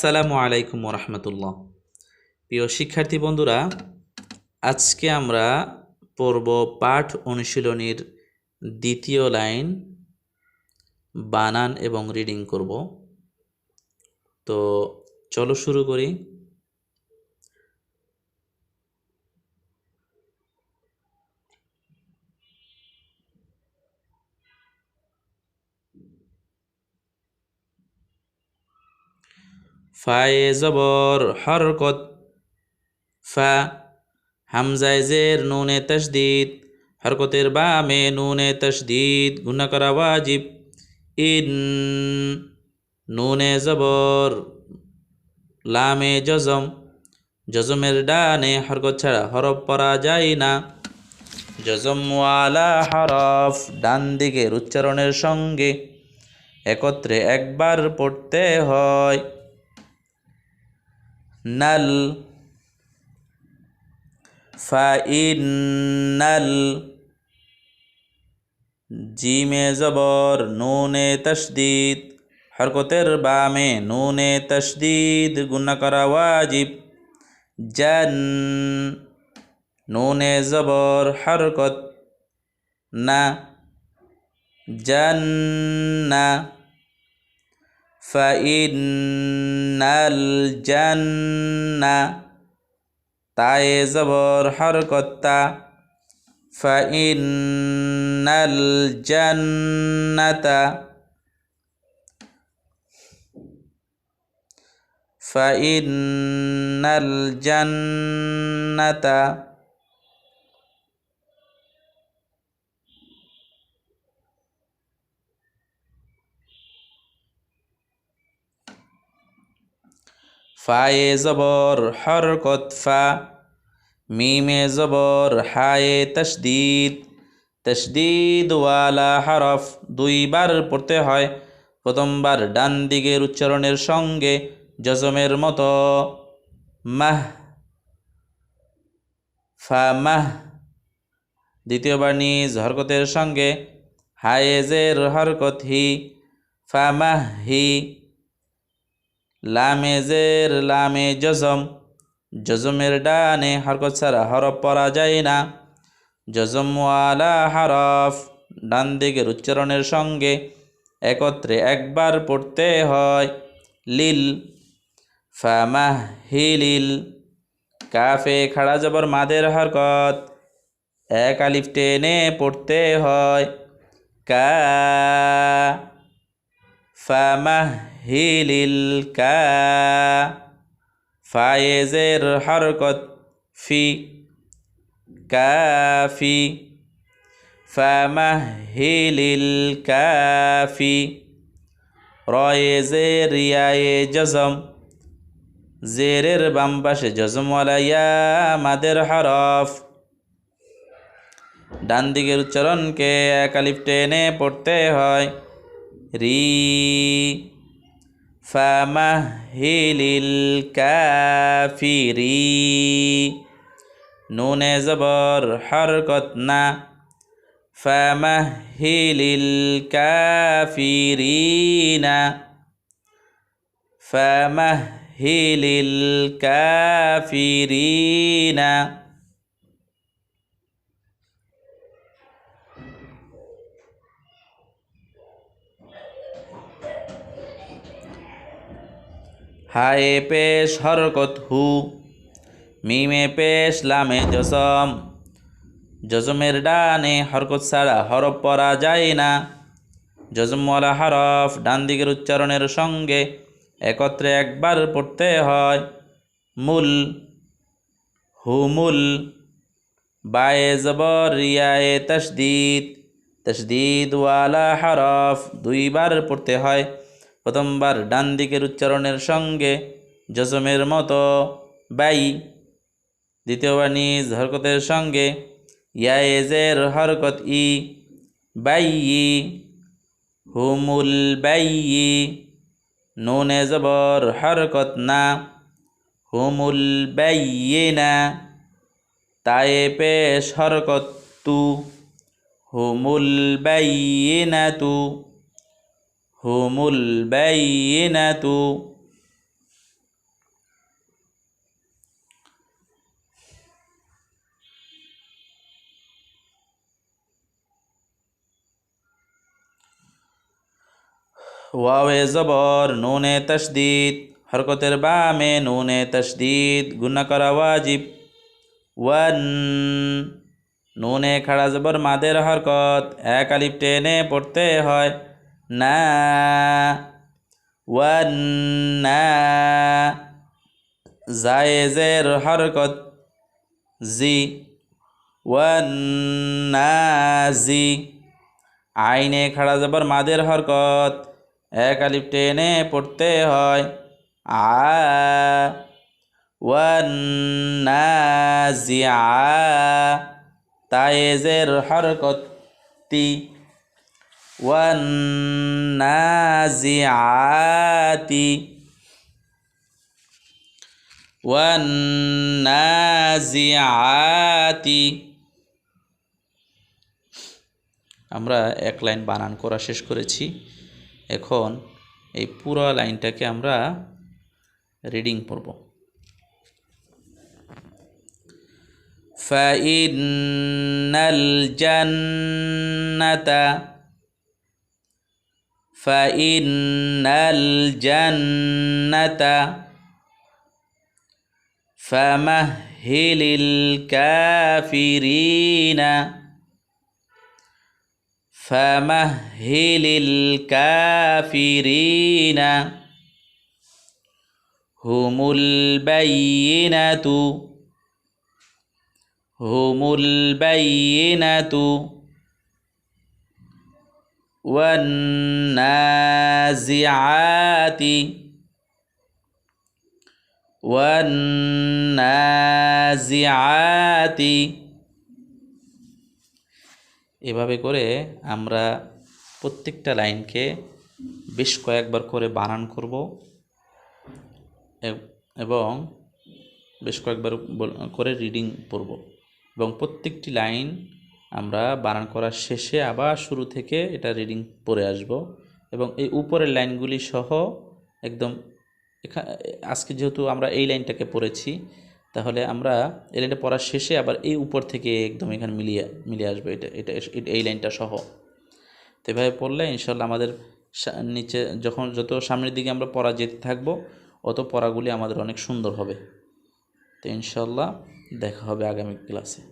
আসসালামু আলাইকুম রহমতুল্লাহ প্রিয় শিক্ষার্থী বন্ধুরা, আজকে আমরা পর্ব পাঠ অনুশীলনীর দ্বিতীয় লাইন, বানান এবং রিডিং করব। তো চলো শুরু করি। ফায়ে জবর হরকত। ফা, হামজায় জের, নুনে তসদিদ হরকতের বামে নুনে তসদিদ গুণা করা ওয়াজিব। ইন, নুনে জবর, লামে জজম। জজমের ডানে হরকত ছাড়া হরফ পরা যায় না। জজমওয়ালা হরফ, ডান দিকের উচ্চারণের সঙ্গে। একত্রে একবার পড়তে হয়। নাল ফাইনাল জিমে জবর নুনে তসদিদ হরকতের বামে নুনে তসদিদ গুণা করা ওয়াজিব। জান নুনে জবর হরকত না। জান্না فإن الجنة তায়ে জবর হরকত্তা فإن الجنة فإن الجنة ফায়ে জবর হরকত ফা মিমে জবর হায়ে তসদিদ তসদিদ ওয়ালা হরফ দুইবার পড়তে হয়, প্রথমবার ডান দিকের উচ্চারণের সঙ্গে জজমের মতো। মাহ, ফা মাহ, দ্বিতীয়বার নিজ হরকতের সঙ্গে হায়েজের হরকত হি, ফা মাহ হি লামে জের, লামে জজম। জজমের ডানে হরকত ছাড়া হরফ পরা যায় না। জজমওয়ালা হরফ, ডান দিকের উচ্চারণের সঙ্গে একত্রে একবার পড়তে হয়। লিল ফামাহ হিলিল কাফে খাড়া জবর মাদের হরকত, এক আলিফ টেনে পড়তে হয়। কা ফামাহ হিলিল কা ফায়েজের হরকত ফি কাফি ফামাহিলিল কাফি রয়েজের ইয়ায়ে জজম, জেরের বাম পাশে জজমওয়ালা ইয়া মাদের হরফ। ডান দিকের উচ্চারণকে এক আলিফ টেনে পড়তে হয়। রি ফামাহিলিল কাফিরি নুনে জবর হরকত না ফামাহিলিল কাফিরিনা ফামাহিলিল কাফিরিনা হায়ে পেশ হরকত হু, মিমে পেশ লামে জসম। জজমের ডানে হরকত ছাড়া হরফ পরা যায় না। জজমওয়ালা হরফ ডান দিকের উচ্চারণের সঙ্গে একত্রে একবার পড়তে হয়। মূল হুমুল বায়ে জবর, রিয়ায়ে তসদিদ। তসদিদ ওয়ালা হরফ দুইবার পড়তে হয়। প্রথমবার ডান দিকের উচ্চারণের সঙ্গে জজমের মতো বাই। দ্বিতীয়বার নিজ হরকতের সঙ্গে ইয়ায়েজের হরকত ই। বাই। হুমুল বাই। নুনে জবর হরকত না। হুমুল বাইয়িনা তায়ে পেশ হরকত তু। হুমুল বাইয়িনাতু হুমুল বাইনাতু। ওয়াওয়ে জবর, নুনে তশদিদ। হরকতের বামে নুনে তশদিদ। গুনা করা ওয়াজিব। ওয়ান, নুনে খাড়া জবর মাদের হরকত। এক আলিপ টেনে পড়তে হয়। না জায়েজের হরকত, জি ওয়ান্নাজি আইনে খাড়া যাবার মাদের হরকত, এক আলিফ টেনে পড়তে হয়, আ ওয়ান্নাজি আ, তায়েজের হরকত, তি ওয়ান্নাজি আতি ওয়ান্নাজিআতি আমরা এক লাইন বানান করা শেষ করেছি এখন এই পুরো লাইনটাকে আমরা রিডিং পড়ব فإن الجنة فإن الجنة فمهل الكافرين فمهل الكافرين هم البينة هم البينة والنازعات ওয়ান্নাজিআতি এভাবে করে আমরা প্রত্যেকটা লাইনকে বেশ কয়েকবার করে বানান করব এব- এবং বেশ কয়েকবার বল- করে রিডিং পড়ব এবং প্রত্যেকটি লাইন আমরা বানান করার শেষে আবার শুরু থেকে এটা রিডিং পড়ে আসব এবং এই উপরের লাইনগুলি সহ একদম আজকে যেহেতু আমরা এই লাইনটাকে পড়েছি, তাহলে আমরা এই লাইনটা পড়ার শেষে আবার এই উপর থেকে একদম এখানে মিলিয়ে মিলিয়ে আসবে এটা এটা এটা- এই লাইনটা সহ। তো এভাবে পড়লে ইনশাল্লাহ আমাদের নিচে যখন যত সামনের দিকে আমরা পড়া যেতে থাকব, অত পড়াগুলি আমাদের অনেক সুন্দর হবে। তো ইনশাল্লাহ দেখা হবে আগামী ক্লাসে।